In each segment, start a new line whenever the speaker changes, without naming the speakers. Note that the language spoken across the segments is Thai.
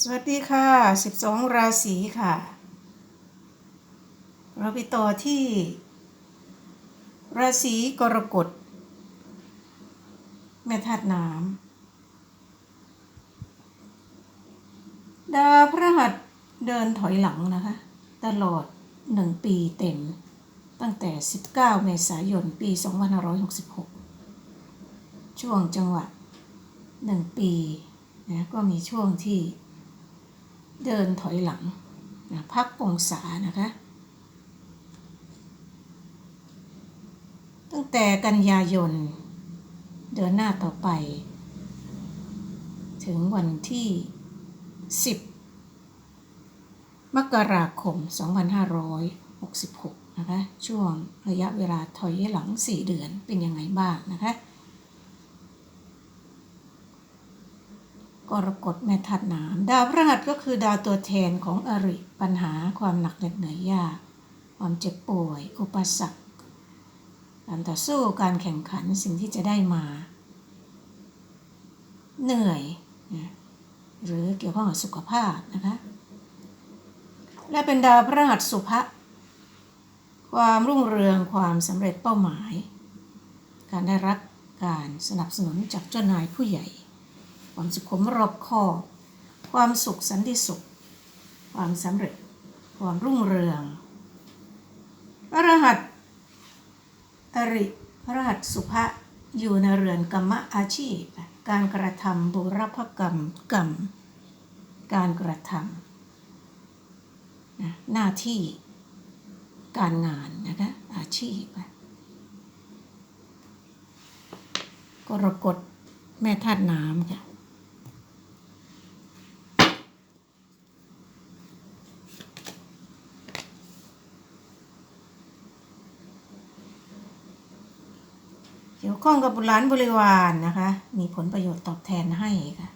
สวัสดีค่ะ 12 ราศีค่ะ เราไปต่อที่ ราศีกรกฎแม่ธาตุน้ำดาวพระหัสเดินถอยหลังนะคะ ตลอด1ปีเต็ม ตั้งแต่ 19 เมษายน ปี 2566 ช่วงจังหวะ1ปีนะก็มีช่วงที่ เดินถอยหลังนะพักองศานะคะ ตั้งแต่กันยายน เดินหน้าต่อไป ถึงวันที่ 10 มกราคม 2566 นะคะ ช่วงระยะเวลาถอยหลัง 4 เดือนเป็นยังไงบ้างนะคะ กรกฎแม่ธาตุน้ำดาวพฤหัสก็คือดาวตัวแทนของอริปัญหาความหนักเหน็ดเหนื่อยยาก ความเจ็บป่วย อุปสรรคการต่อสู้การแข่งขันสิ่งที่จะได้มา เหนื่อยหรือเกี่ยวข้องกับสุขภาพนะคะและเป็นดาวพฤหัสสุภะความรุ่งเรืองความสำเร็จเป้าหมาย การได้รับการสนับสนุนจากเจ้านายผู้ใหญ่ ความสุขุมรอบคอบ ความสุขสันติสุข ความสำเร็จ ความรุ่งเรือง พระรหัสอริพระรหัสสุภะอยู่ในเรือนกรรมอาชีพ การกระทำบุรพกรรมกรรม การกระทำนะหน้าที่การงานนะคะอาชีพกรกฎแม่ธาตุน้ำค่ะ เกี่ยว ข้องกับบุรหลานบริวารนะคะ มีผลประโยชน์ตอบแทนให้ค่ะ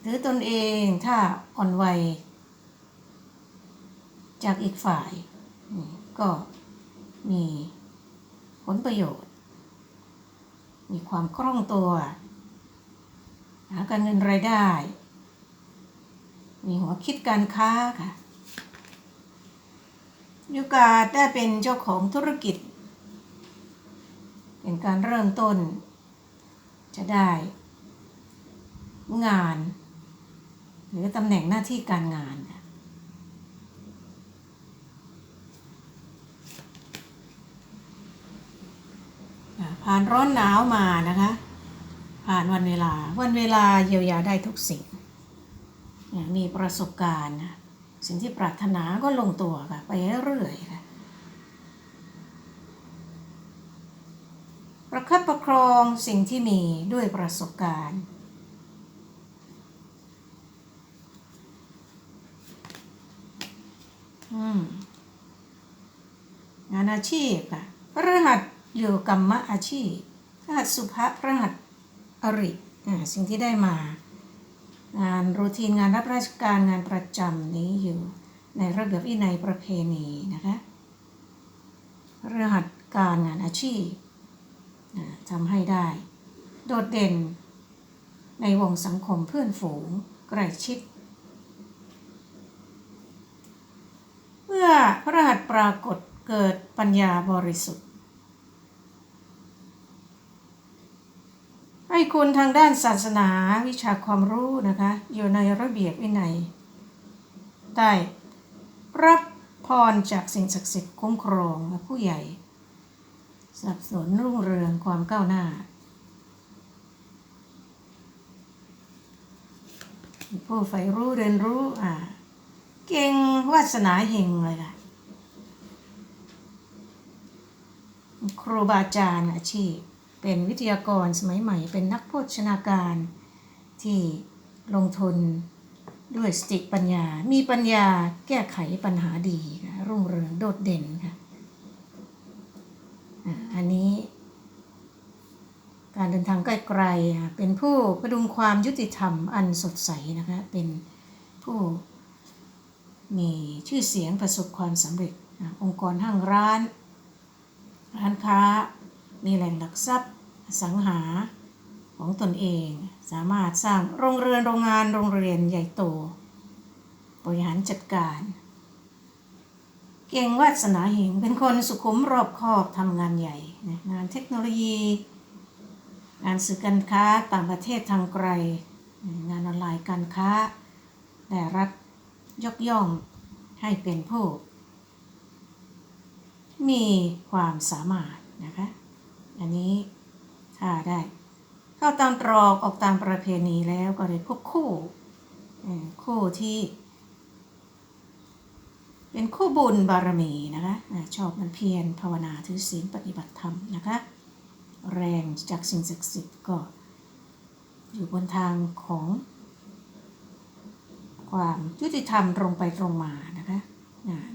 หรือตนเองถ้าอ่อนวัยจากอีกฝ่ายก็มีผลประโยชน์ มีความคล่องตัว หาการเงินรายได้ มีหัวคิดการค้าค่ะ มีโอกาได้เป็นเจ้าของธุรกิจ เป็นการเริ่มต้น จะได้ งาน หรือตำแหน่งหน้าที่การงานผ่านร้อนหนาวมานะคะ ผ่านวันเวลา วันเวลาเยียวยาได้ทุกสิ่ง มีประสบการณ์นะ สิ่งที่ปรารถนาก็ลงตัวค่ะ ไปเรื่อยๆค่ะ ประคับประครองสิ่งที่มีด้วยประสบการณ์ งานอาชีพค่ะพระรหัสอยู่กรรมอาชีพพระหัสสุภะพระหัสอริอ่าสิ่งที่ได้มา งานรูทีนงานรับราชการงานประจำนี้อยู่ในระเบียบวินัยประเพณีนะคะรหัสการงานอาชีพทำให้ได้ โดดเด่นในวงสังคมเพื่อนฝูงใกล้ชิด เมื่อพระรหัสปรากฏเกิดปัญญาบริสุทธิ์ คุณทางด้านศาสนาวิชาความรู้นะคะ อยู่ในระเบียบวินัย ได้รับพรจากสิ่งศักดิ์สิทธิ์คุ้มครองผู้ใหญ่สนับสนุนรุ่งเรืองความก้าวหน้า ผู้ใฝ่รู้เรียนรู้อ่าเก่งวาสนาเฮงเลยค่ะครูบาอาจารย์อาชีพ เป็นวิทยากรสมัยใหม่ เป็นนักโภชนาการที่ลงทุนด้วยสติปัญญา มีปัญญาแก้ไขปัญหาดีค่ะรุ่งเรืองโดดเด่นค่ะอันนี้ การเดินทางใกล้ๆอะเป็นผู้ประดุงความยุติธรรมอันสดใสนะคะเป็นผู้มีชื่อเสียงประสบความสำเร็จองค์กรห้างร้าน ร้านค้ามีแหล่งหลักทรัพย์ สังหาของตนเอง สามารถสร้างโรงเรือนโรงงานโรงเรียนใหญ่โต บริหารจัดการ เก่งวาสนาหิงเป็นคนสุขุมรอบคอบทำงานใหญ่ งานเทคโนโลยี งานสื่อการค้าต่างประเทศทางไกล งานออนไลน์การค้า ได้รับยกย่องให้เป็นผู้มีความสามารถนะคะ อันนี้ ถ้าได้ เข้าตามตรอกออกตามประเพณีแล้วก็ได้พบคู่คู่ที่ เป็นคู่บุญบารมีนะคะชอบมันเพียรภาวนาถือศีลปฏิบัติธรรมนะคะ แรงจากสิ่งศักดิ์สิทธิ์ก็ อยู่บนทางของ ความยุติธรรมตรงไปตรงมานะคะ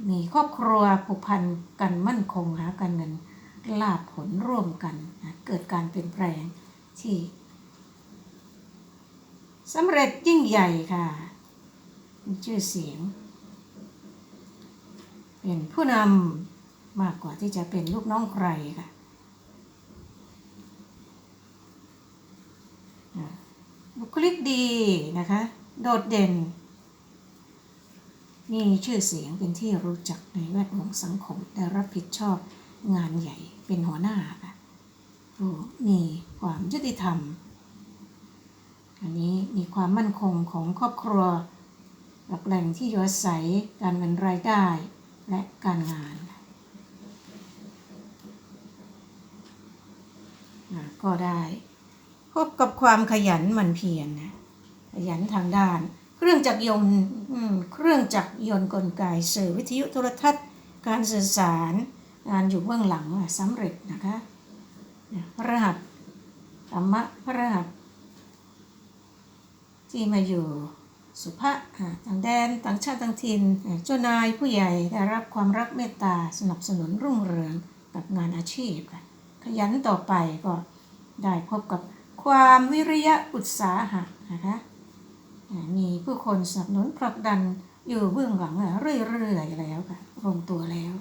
มีครอบครัวผูกพันกันมั่นคงหาการเงิน ลาภผลร่วมกันนะเกิดการเปลี่ยนแปลงที่สำเร็จยิ่งใหญ่ค่ะ ชื่อเสียง เป็นผู้นำมากกว่าที่จะเป็นลูกน้องใครค่ะบุคลิกดีนะคะ โดดเด่น มีชื่อเสียงเป็นที่รู้จักในแวดวงสังคม ได้รับผิดชอบงานใหญ่ เป็นหัวหน้าค่ะผู้มีความยุติธรรม อันนี้มีความมั่นคงของครอบครัว หลักแหล่งที่อยู่อาศัยการเงินรายได้และการงานก็ได้พบกับความขยันหมั่นเพียรนะขยันทางด้าน เครื่องจักรยนต์เครื่องจักรยนต์กลไกสื่อวิทยุโทรทัศน์ การสื่อสาร งานอยู่เบื้องหลังสำเร็จนะคะพระรหัสธรรมะพระรหัสที่มาอยู่สุภาอ่าต่างแดนต่างชาติต่างถิ่นเจ้านายผู้ใหญ่ได้รับความรักเมตตาสนับสนุนรุ่งเรืองกับงานอาชีพ ขยันต่อไปก็ได้พบกับความวิริยะอุตสาหะนะคะมีผู้คนสนับสนุนผลักดันอยู่เบื้องหลังเรื่อยๆแล้วค่ะลงตัวแล้ว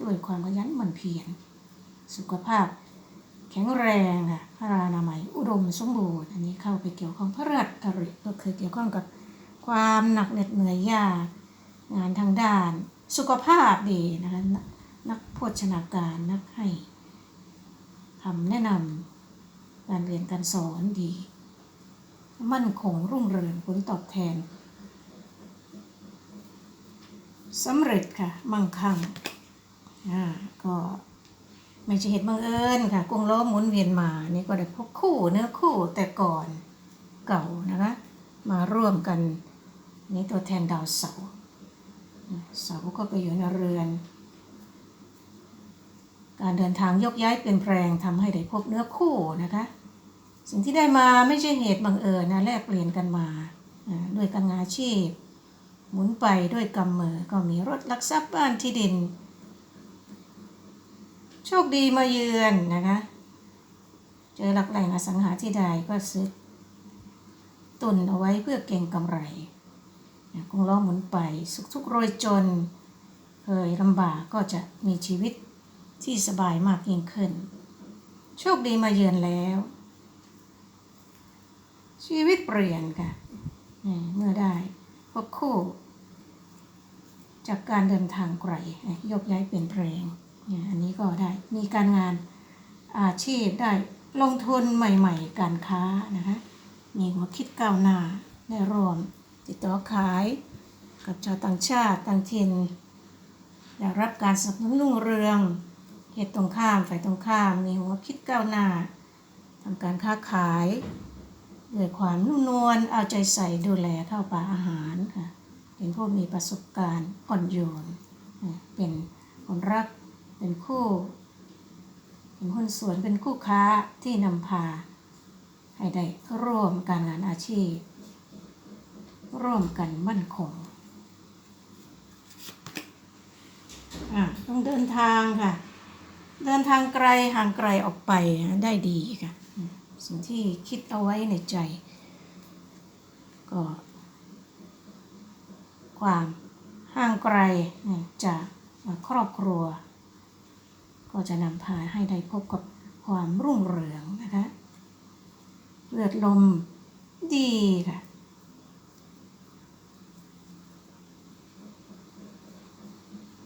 ด้วยความขยันหมั่นเพียรสุขภาพแข็งแรงค่ะพระรานามัยอุดมสมบูรณ์อันนี้เข้าไปเกี่ยวข้องพระราชอริก็คือเกี่ยวข้องกับความหนักเหน็ดเหนื่อยยากงานทางด้านสุขภาพดีนะคะนักนักโภชนาการนักให้คำแนะนำการเรียนการสอนดี มั่นคงรุ่งเรืองผลตอบแทนสำเร็จค่ะ มั่งคั่ง อ่าก็ไม่ใช่เหตุบังเอิญค่ะกงล้อหมุนเวียนมานี่ก็ได้พบคู่เนื้อคู่แต่ก่อนเก่านะคะ มาร่วมกันนี่ตัวแทนดาวเสาเสาก็ไปอยู่ในเรือน การเดินทางยกย้ายเปลี่ยนแปลงทำให้ได้พบเนื้อคู่นะคะ สิ่งที่ได้มาไม่ใช่เหตุบังเอิญนะแลกเปลี่ยนกันมาอ่าด้วยการงานอาชีพ หมุนไปด้วยกำมือก็มีรถลักทรัพย์บ้านที่ดิน โชคดีมาเยือนนะคะ เจอหลักแหล่งอสังหาที่ใดก็ซื้อตุนเอาไว้เพื่อเก่งกำไรคงล้อหมุนไปสุขทุกโรยจน เคยลำบากก็จะมีชีวิตที่สบายมากยิ่งขึ้น โชคดีมาเยือนแล้ว ชีวิตเปลี่ยนค่ะ เมื่อได้พบคู่ จากการเดินทางไกลยกย้ายเปลี่ยนแปลง เนี่ยอันนี้ก็ได้มีการงานอาชีพได้ลงทุนใหม่ ๆ การค้านะคะมีหัวคิดก้าวหน้าได้รวม ติดต่อขายกับชาวต่างชาติต่างถิ่นได้รับการสนับสนุนรุ่งเรืองเหตุตรงข้ามฝ่ายตรงข้าม มีหัวคิดก้าวหน้าทำการค้าขายด้วยความนุ่มนวลเอาใจใส่ดูแลเข้าป่าอาหารค่ะเป็นผู้มีประสบการณ์อ่อนโยนเป็นคนรัก เป็นคู่ เป็นหุ้นส่วนเป็นคู่ค้าที่นำพา ให้ได้ร่วมการงานอาชีพ ร่วมกันมั่นคงต้องเดินทางค่ะ เดินทางไกลห่างไกลออกไปได้ดีค่ะ สิ่งที่คิดเอาไว้ในใจ ก็ ความห่างไกลจากครอบครัว ก็จะนำพาให้ได้พบกับความรุ่งเรืองนะคะ เลือดลมดีค่ะ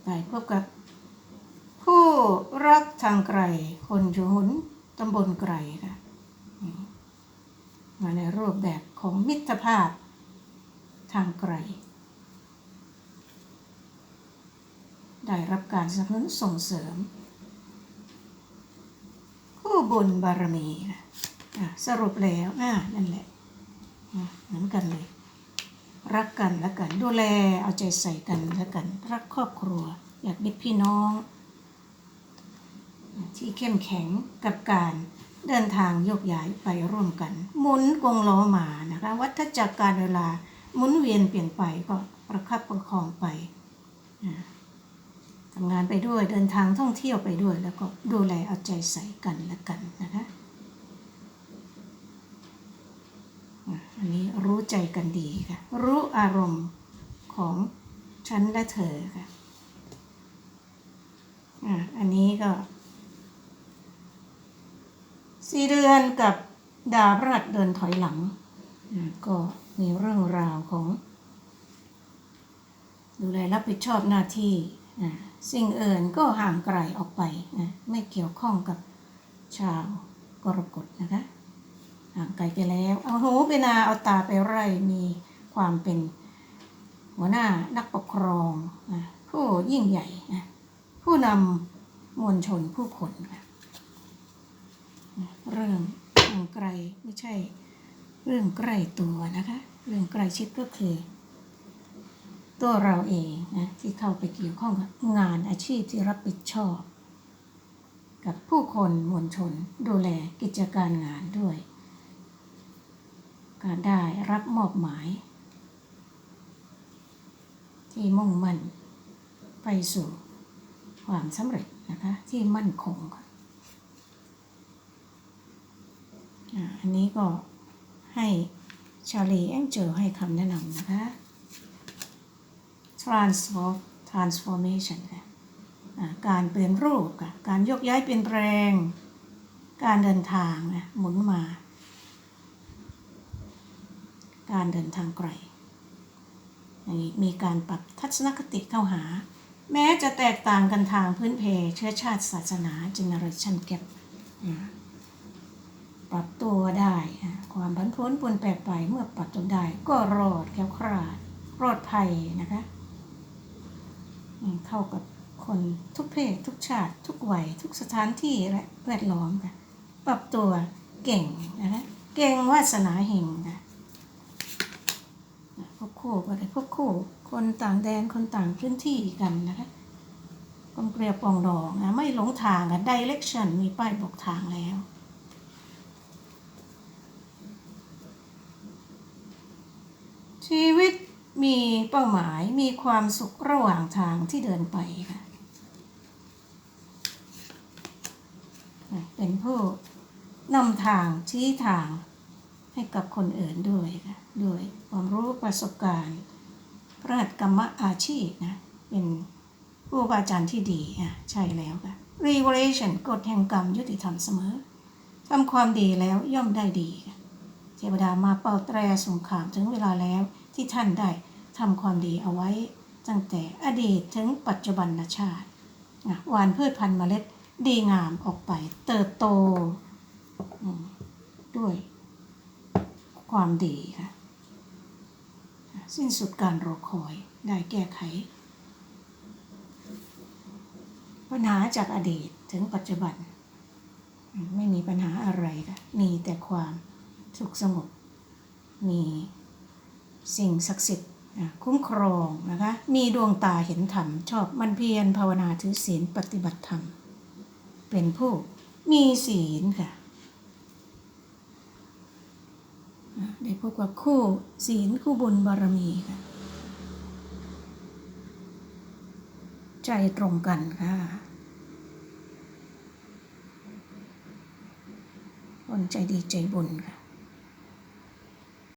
ไปพบกับ ผู้รักทางไกล คนชุหุนตำบลไกลค่ะ มาในรูปแบบของมิตรภาพทางไกล ได้รับการสนับสนุนส่งเสริม คู่บุญบารมีค่ะสรุปแล้วอ่านั่นแหละเหมือนกันเลย รักกันแล้วกัน ดูแลเอาใจใส่กันแล้วกัน รักครอบครัว อยากมีพี่น้อง ที่เข้มแข็งกับการเดินทางโยกย้ายไปร่วมกันหมุนกงล้อมานะคะวัฏจักรการเวลาหมุนเวียนเปลี่ยนไปก็ประคับประคองไปอ่าำงานไปด้วยเดินทางท่องเที่ยวไปด้วย แล้วก็ดูแลเอาใจใส่กันและกันนะคะอันนี้รู้ใจกันดีค่ะ รู้อารมณ์ของฉันและเธอค่ะอะอันนี้ก็สี่เดือนกับดาวพฤหัสเดินถอยหลังอะก็มีเรื่องราวของ ดูแลรับผิดชอบหน้าที่อะ สิ่งอื่นก็ห่างไกลออกไปนะ ไม่เกี่ยวข้องกับชาวกรกฎนะคะ ห่างไกลไปแล้ว เอาหูไปนาเอาตาไปไร่มีความเป็นหัวหน้านักปกครองนะผู้ยิ่งใหญ่นะผู้นำมวลชนผู้คนนะเรื่องห่างไกลไม่ใช่เรื่องใกล้ตัวนะคะ เรื่องใกล้ชิดก็คือ ตัวเราเองนะที่เข้าไปเกี่ยวข้องกับงานอาชีพที่รับผิดชอบ กับผู้คนมวลชนดูแลกิจการงานด้วย การได้รับมอบหมาย ที่มุ่งมั่นไปสู่ความสำเร็จนะคะที่มั่นคงอันนี้ก็ให้ชาลีแองเจลให้คำแนะนำนะคะ transform transformation ค่ะการเปลี่ยนรูปค่ะการยกย้ายเปลี่ยนแปลง การเดินทางนะหมุนมา การเดินทางไกลอย่างนี้มีการปรับทัศนคติเข้าหา แม้จะแตกต่างกันทางพื้นเพเชื้อชาติศาสนา generation gap ปรับตัวได้ ความผันผวนปวนแปรไปเมื่อปรับตัวได้ ก็รอดแคล้วคลาดรอดภัยนะคะ เข้ากับคนทุกเพศ ทุกชาติทุกวัยทุกสถานที่และแวดล้อมค่ะปรับตัวเก่งนะคะเก่งวาสนาเฮงค่ะพบคู่ก็ได้พบคู่คนต่างแดนคนต่างพื้นที่กันนะคะกลมเกลียวปองดองนะไม่หลงทางกันดิเรกชันมีป้ายบอกทางแล้วชีวิต มีเป้าหมายมีความสุขระหว่างทางที่เดินไปค่ะ เป็นผู้นำทางชี้ทางให้กับคนอื่นด้วยค่ะด้วยความรู้ประสบการณ์ประหัตกรรมอาชีพนะ เป็นผู้บาอาจารย์ที่ดีอะใช่แล้วค่ะ revelation กฎแห่งกรรมยุติธรรมเสมอทำความดีแล้วย่อมได้ดี เทวดามาเป่าแตรสงครามถึงเวลาแล้วที่ท่านได้ ทำความดีเอาไว้ตั้งแต่อดีตถึงปัจจุบันชาติหวานพืชพันธุ์เมล็ดดีงามออกไป เติบโตด้วยความดีค่ะ สิ้นสุดการรอคอยได้แก้ไข ปัญหาจากอดีตถึงปัจจุบัน ไม่มีปัญหาอะไรค่ะ มีแต่ความสุขสงบมีสิ่งศักดิ์สิทธิ์ คุ้มครองนะคะ มีดวงตาเห็นธรรม ชอบมันเพียรภาวนาถือศีลปฏิบัติธรรม เป็นผู้มีศีลค่ะได้พบกับคู่ศีลคู่บุญบารมีค่ะ ใจตรงกันค่ะ คนใจดีใจบุญค่ะ